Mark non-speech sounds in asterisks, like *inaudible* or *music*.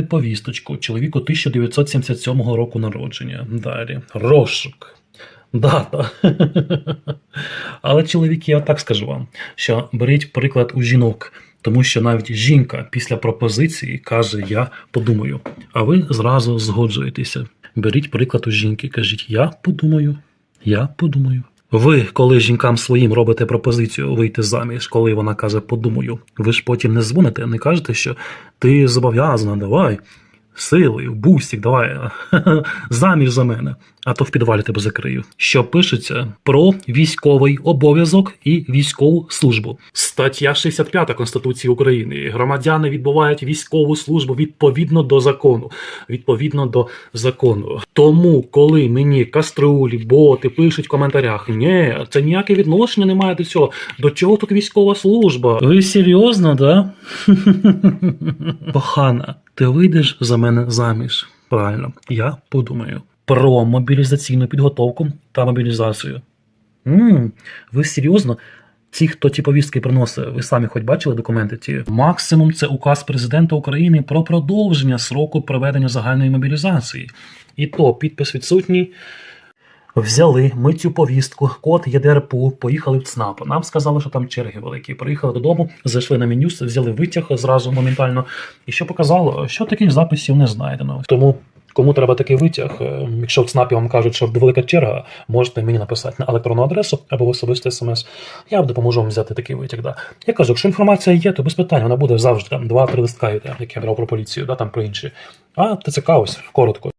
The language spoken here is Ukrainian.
повісточку чоловіку 1977 року народження. Далі. Розшук. Дата. *laughs* Але чоловіки, я так скажу вам, що беріть приклад у жінок, тому що навіть жінка після пропозиції каже: Я подумаю. А ви зразу згоджуєтеся. Беріть приклад у жінки, кажіть, я подумаю, я подумаю. Ви, коли жінкам своїм робите пропозицію вийти заміж, коли вона каже подумаю, ви ж потім не дзвоните, не кажете, що ти зобов'язана, давай, силою, бустік, давай *laughs* заміж за мене, а то в підвалі тебе закрию. Що пишеться про військовий обов'язок і військову службу. Стаття 65 Конституції України. Громадяни відбувають військову службу відповідно до закону. Відповідно до закону. Тому, коли мені каструлі, боти пишуть в коментарях, ні, це ніяке відношення не має до цього. До чого тут військова служба? Ви серйозно, да? *laughs* Кохана, ти вийдеш за мене заміж. Правильно, я подумаю про мобілізаційну підготовку та мобілізацію. м ви серйозно? Ті, хто ті повістки приносить, ви самі хоч бачили документи ті? Максимум це указ президента України про продовження сроку проведення загальної мобілізації. І то підпис відсутній. Взяли ми цю повістку, код ЄДРПУ, поїхали в ЦНАП. Нам сказали, що там черги великі. Приїхали додому, зайшли на меню, взяли витяг зразу моментально. І що показало, що таких записів не знайдено. Тому кому треба такий витяг, е, якщо в ЦНАПі вам кажуть, що велика черга, можете мені написати на електронну адресу або в особистий смс. Я допоможу вам взяти такий витяг. Да. Я кажу, якщо інформація є, то без питань вона буде завжди там два-три листка, йде, як я брав про поліцію, да, там про інші. А ТЦК ось коротко.